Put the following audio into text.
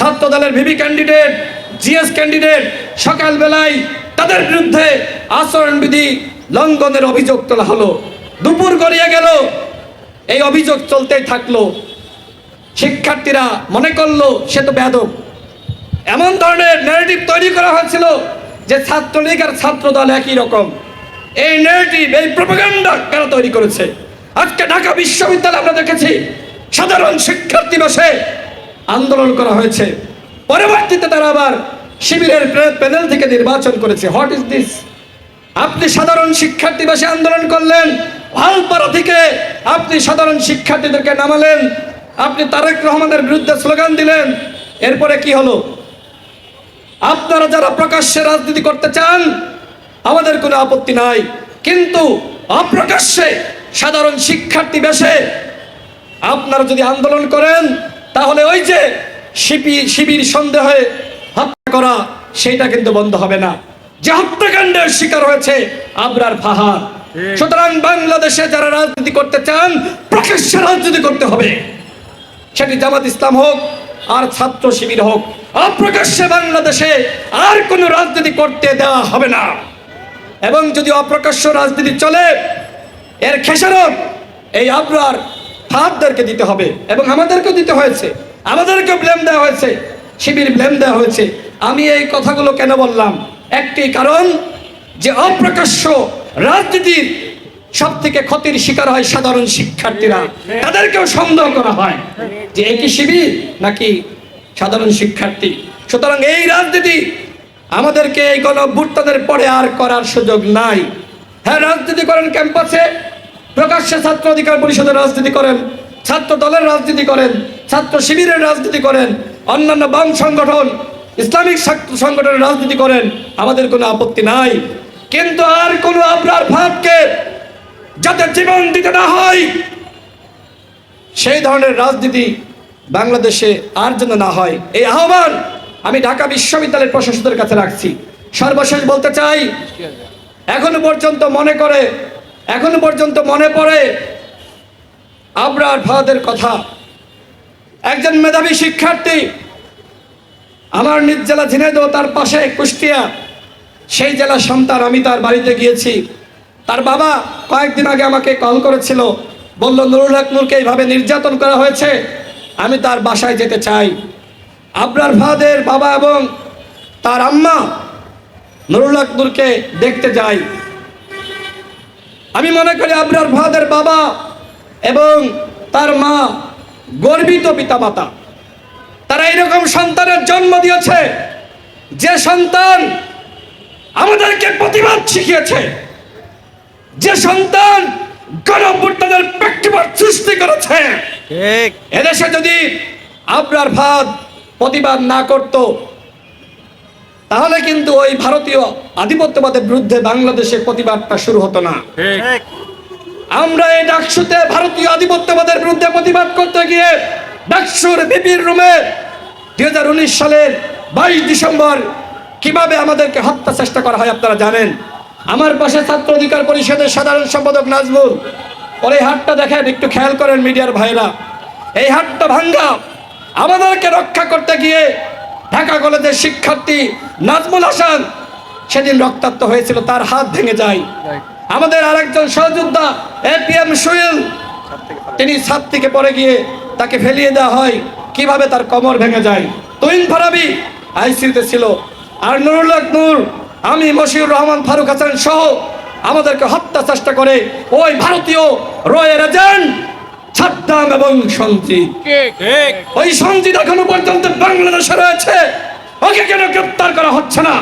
ছাত্র দলের VV candidate GS candidate সকালবেলায় তাদের বিরুদ্ধে আচরণবিধি লঙ্ঘনের অভিযোগ তোলা হলো। দুপুর গড়িয়ে গেল, এই অভিযোগ চলতেই থাকল। শিক্ষার্থীরা মনে করল সে তো বেদক এমন ধরনের ন্যারেটিভ তৈরি করা হয়েছিল যে ছাত্রলীগ আর ছাত্র দল একই রকম। এই ন্যারেটিভ এই প্রপাগান্ডা কারা তৈরি করেছে? আজকে ঢাকা বিশ্ববিদ্যালয়ে আমরা দেখেছি, সাধারণ শিক্ষার্থী বসে আন্দোলন করা হয়েছে। পরবর্তীতে তারা আবার শিবিরের প্যানেল থেকে নির্বাচন করেছে। হোয়াট ইজ দিস আপনি সাধারণ শিক্ষার্থী বসে আন্দোলন করলেন। ভালপাড়া থেকে আপনি সাধারণ শিক্ষার্থীদেরকে নামালেন। আপনি তারেক রহমানের বিরুদ্ধে স্লোগান দিলেন। এরপরে কি হলো? আপনারা যারা প্রকাশ্যে রাজনীতি করতে চান, আমাদের কোনো আপত্তি নাই। কিন্তু অপ্রকাশ্যে সাধারণ শিক্ষার্থী বেশে আপনারা যদি আন্দোলন করেন তাহলে ওই যে শিবি শিবির সন্দেহে হত্যা করা সেইটা কিন্তু বন্ধ হবে না। যে হত্যাকাণ্ডের শিকার হয়েছে আবরার ফাহাদ। সুতরাং বাংলাদেশে যারা রাজনীতি করতে চান প্রকাশ্যে রাজনীতি করতে হবে। সেটি জামাত ইসলাম হোক আর ছাত্র শিবির হোক অপ্রকাশ্যে বাংলাদেশে আর কোনো রাজনীতি করতে দেওয়া হবে না। এবং যদি অপ্রকাশ্য রাজনীতি চলে এর খেসারত এই আবরার ফাঁদদেরকে দিতে হবে এবং আমাদেরকেও দিতে হয়েছে। আমাদেরকেও ব্লেম দেওয়া হয়েছে। শিবির ব্লেম দেওয়া হয়েছে। আমি এই কথাগুলো কেন বললাম? একটি কারণ যে অপ্রকাশ্য রাজনীতির সব থেকে ক্ষতির শিকার হয় সাধারণ শিক্ষার্থীরা। তাদেরকেও সন্দেহ করা হয় যে একই শিবির নাকি সাধারণ শিক্ষার্থী। সুতরাং এই রাজনীতি আমাদেরকে এই গণ পরে আর করার সুযোগ নাই। হ্যাঁ রাজনীতি করেন ক্যাম্পাসে প্রকাশ্যে ছাত্র অধিকার পরিষদের রাজনীতি করেন, ছাত্র দলের রাজনীতি করেন, ছাত্র শিবিরের রাজনীতি করেন, অন্যান্য বাম সংগঠন, ইসলামিক সংগঠনের রাজনীতি করেন, আমাদের কোনো আপত্তি নাই। কিন্তু আর কোনো আপনার ভাবকে যাতে জীবন দিতে না হয়, সেই ধরনের রাজনীতি বাংলাদেশে আর যেন না হয়। এই আহ্বান আমি ঢাকা বিশ্ববিদ্যালয়ের প্রশাসকদের কাছে রাখছি। সর্বশেষ বলতে চাই, এখনও পর্যন্ত মনে করে এখনও পর্যন্ত মনে পড়ে আবরার ভাদের কথা। একজন মেধাবী শিক্ষার্থী, আমার নিজ জেলা ঝিনাইদহ, তার পাশে কুষ্টিয়া, সেই জেলার সন্তান আমি তার বাড়িতে গিয়েছি। তার বাবা কয়েকদিন আগে আমাকে কল করেছিল, বলল, নুরুল হক নূরকে এইভাবে নির্যাতন করা হয়েছে, আমি তার বাসায় যেতে চাই। আবরার ফাদের বাবা এবং তার আম্মা নুরুল হক নূরকে দেখতে যাই আমি মনে করি আবরার ফাদের বাবা এবং তার মা গর্বিত পিতামাতা। তারা এইরকম সন্তানের জন্ম দিয়েছে যে সন্তান আমাদেরকে প্রতিবাদ শিখিয়েছে। যে সন্তান গণভ্যুত্থানের প্রেক্ষাপট সৃষ্টি করেছে। এদেশে যদি আপনার ভাত প্রতিবাদ না করত তাহলে কিন্তু ওই ভারতীয় আধিপত্যবাদের বিরুদ্ধে বাংলাদেশে প্রতিবাদটা শুরু হতো না। ঠিক। আমরা এই ডাকসুতে ভারতীয় আধিপত্যবাদের বিরুদ্ধে প্রতিবাদ করতে গিয়ে ডাকসুর বিপির রুমে দুই হাজার উনিশ সালের বাইশ ডিসেম্বর কীভাবে আমাদেরকে হত্যা চেষ্টা করা হয় আপনারা জানেন? আমার পাশে ছাত্র অধিকার পরিষদের সাধারণ সম্পাদক নাজমুল। ওর এই হাটটা দেখেন একটু খেয়াল করেন মিডিয়ার ভাইরা এই হাটটা ভাঙ্গা আমাদেরকে রক্ষা করতে গিয়ে ঢাকা কলেজের শিক্ষার্থী নাজমুল হাসান। সেদিন রক্তাক্ত হয়েছিল, তার হাত ভেঙে যায়। আমাদের আরেকজন সহযোদ্ধা, এপিএম সুইল তিনি ছাদ থেকে পড়ে গিয়ে তাকে ফেলিয়ে দেওয়া হয়। কীভাবে তার কমর ভেঙে যায়? তুইন ফারাবি আইসিউতে ছিল। আর নুরুল নূর, আমি, মশিউর রহমান, ফারুক হাসান সহ আমাদেরকে হত্যা চেষ্টা করে ওই ভারতীয় রয়ের এজেন্ট ছাদ্দাম এবং সঞ্জিত ওই সঞ্জিত এখনও পর্যন্ত বাংলাদেশে রয়েছে। ওকে কেন গ্রেপ্তার করা হচ্ছে না?